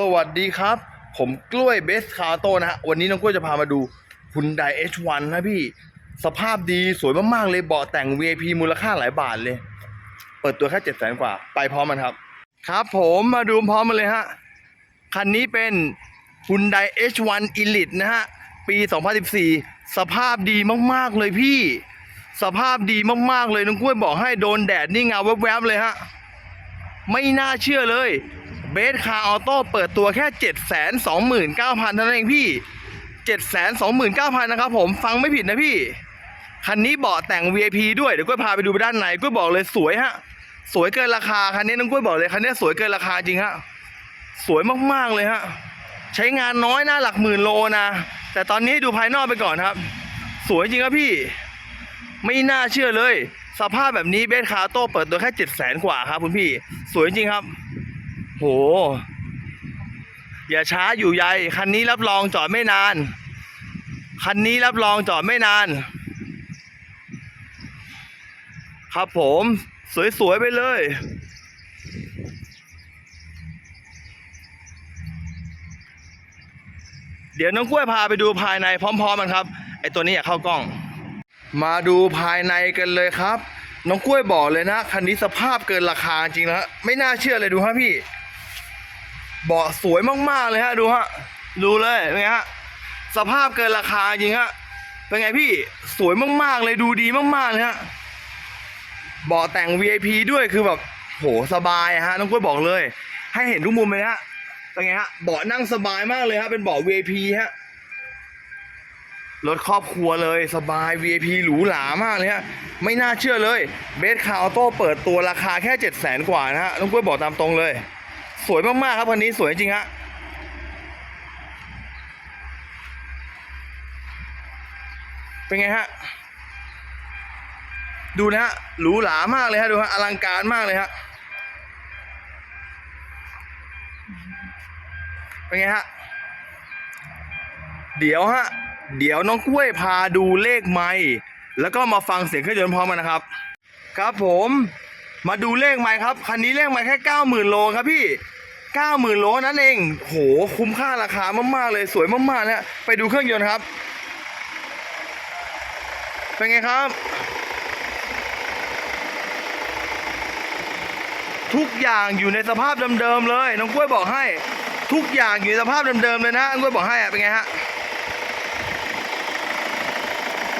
สวัสดีครับ ผมกล้วยเบสคาโตนะฮะ วันนี้น้องกล้วยจะพามาดู Hyundai H1 นนะพี่ สภาพดีสวยมากๆเลยเบาะแต่ง VIP มูลค่าหลายบาทเลย เปิดตัวแค่เจ็ดแสนกว่า ไปพร้อมมันครับ ครับผมมาดูพร้อมมันเลยฮะ คันนี้เป็น Hyundai H1 Elite นะฮะ ปี 2014 สภาพดีมากๆเลยพี่ สภาพดีมากๆเลยน้องกล้วยบอกให้โดนแดดนี่เงาแวบๆเลยฮะ ไม่น่าเชื่อเลย เบสคาร์ออโต้เปิดตัวแค่7 2 9 0 0 0เท่านั้นเองพี่ 7 2 9 0 0 0นะครับผมฟังไม่ผิดนะพี่ คันนี้เบาะแต่ง VIP ด้วย เดี๋ยวกุ้ยพาไปดูไปด้านในกุ้ยบอกเลยสวยฮะ สวยเกินราคา คันนี้น้องกุ้ยบอกเลยคันนี้สวยเกินราคาจริงฮะ สวยมากๆเลยฮะ ใช้งานน้อยนะหลักหมื่นโลนะ แต่ตอนนี้ดูภายนอกไปก่อนครับ สวยจริงครับพี่ ไม่น่าเชื่อเลย สภาพแบบนี้เบสคาโต้เปิดตัวแค่เจ็ดแสนกว่าครับคุณพี่ สวยจริงครับ โห อย่าช้าอยู่ใยคันนี้รับรองจอดไม่นาน คันนี้รับรองจอดไม่นาน ครับผม สวย ๆ ไปเลยเดี๋ยวน้องกล้วยพาไปดูภายในพร้อมๆกันครับไอตัวนี้อย่าเข้ากล้อง มาดูภายในกันเลยครับ น้องกล้วยบอกเลยนะ คันนี้สภาพเกินราคาจริงนะฮะไม่น่าเชื่อเลยดูฮะพี่ เบาะสวยมากๆเลยฮะดูฮะดูเลยเป็นไงฮะสภาพเกินราคาจริงฮะเป็นไงพี่สวยมากๆเลยดูดีมากๆเลยฮะเบาะแต่ง VIP ด้วยคือแบบโหสบายฮะน้องกล้วยบอกเลย ให้เห็นทุกมุมเลยฮะเป็นไงฮะเบาะนั่งสบายมากเลยฮะเป็นเบาะ VIP ฮะรถครอบครัวเลยสบาย VIP หรูหรามากเลยฮะไม่น่าเชื่อเลยเบสคาร์ออโต้เปิดตัวราคาแค่ 7 0 0 0 0 0 กว่านะฮะน้องกล้วยบอกตามตรงเลย สวยมากๆครับคันนี้สวยจริงฮะเป็นไงฮะ ดูนะฮะหรูหรามากเลยฮะดูฮะอลังการมากเลยฮะเป็นไงฮะ เดี๋ยวฮะ เดี๋ยวน้องกล้วยพาดูเลขไม้แล้วก็มาฟังเสียงเครื่องยนต์พร้อมกันนะครับ ครับผมมาดูเลขไม้ครับคันนี้เลขไม้แค่เก้าหมื่นโลครับพี่ เก้าหมื่นโลนั่นเอง โห คุ้มค่าราคามาก ๆ เลย สวยมากๆนะไปดูเครื่องยนต์ครับ เป็นไงครับ ทุกอย่างอยู่ในสภาพเดิม ๆ เลย น้องกล้วยบอกให้ ทุกอย่างอยู่ในสภาพเดิม ๆ เลยนะน้องกล้วยบอกให้อะเป็นไงฮะ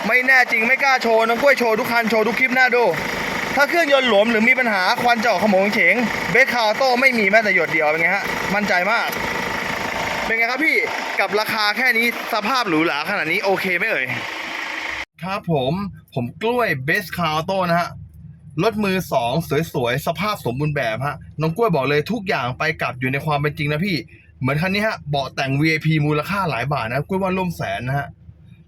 ไม่แน่จริงไม่กล้าโชว์ น้องกล้วยโชว์ทุกคัน โชว์ทุกคลิปหน้าดู ถ้าเครื่องยนต์หลวมหรือมีปัญหาควันจะออกขโมงเฉงเบสคาร์โต้ไม่มีแม้แต่หยดเดียวเป็นไงฮะมั่นใจมาก เป็นไงครับพี่กับราคาแค่นี้สภาพหรูหราขนาดนี้โอเคไหมเอ่ยครับผมผมกล้วยเบสคาร์โต้นะฮะรถมือสองสวยๆ สภาพสมบูรณ์แบบฮะน้องกล้วยบอกเลยทุกอย่างไปกลับอยู่ในความเป็นจริงนะพี่ เหมือนคันนี้ฮะเบาะแต่ง VIP มูลค่าหลายบาทนะกล้วยว่าร่วมแสนนะฮะ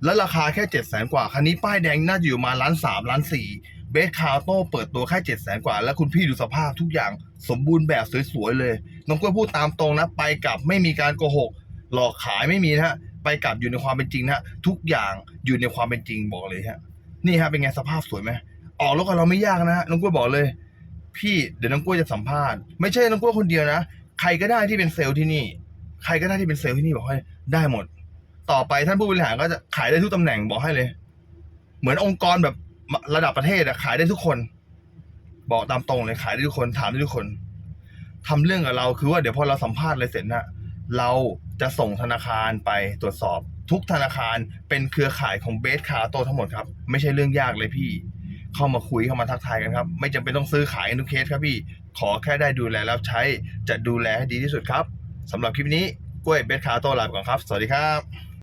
แล้วราคาแค่เจ็ดแสนกว่า คันนี้ป้ายแดงน่าจะอยู่มาล้านสามล้านสี่ บสคาโต้เปิดตัวแค่เจ็ดแสนกว่า แล้วคุณพี่ดูสภาพทุกอย่างสมบูรณ์แบบสวยๆเลย น้องกล้วยพูดตามตรงนะ ไปกลับไม่มีการโกหก หลอกขายไม่มีนะฮะ ไปกลับอยู่ในความเป็นจริงนะฮะ ทุกอย่างอยู่ในความเป็นจริงบอกเลยฮะ นี่ฮะเป็นไงสภาพสวยไหมออกรถกับเราไม่ยากนะฮะ น้องกล้วยบอกเลย พี่เดี๋ยวน้องกล้วยจะสัมภาษณ์ ไม่ใช่น้องกล้วยคนเดียวนะ ใครก็ได้ที่เป็นเซลล์ที่นี่ ใครก็ได้ที่เป็นเซลล์ที่นี่บอกให้ได้หมด ต่อไปท่านผู้บริหารก็จะขายได้ทุกตำแหน่งบอกให้เลย เหมือนองค์กรแบบ ระดับประเทศอะขายได้ทุกคน บอกตามตรงเลยขายได้ทุกคนถามได้ทุกคนทำเรื่องกับเราคือว่าเดี๋ยวพอเราสัมภาษณ์อะไรเสร็จนะเราจะส่งธนาคารไปตรวจสอบ ทุกธนาคารเป็นเครือข่ายของเบสคาโตทั้งหมดครับ ไม่ใช่เรื่องยากเลยพี่ เข้ามาคุยเข้ามาทักทายกันครับ ไม่จำเป็นต้องซื้อขายนทุกเคสครับพี่ ขอแค่ได้ดูแลรับใช้จะดูแลให้ดีที่สุดครับสำหรับคลิปนี้กล้วยเบสคาโตลาไปก่อนครับ สวัสดีครับ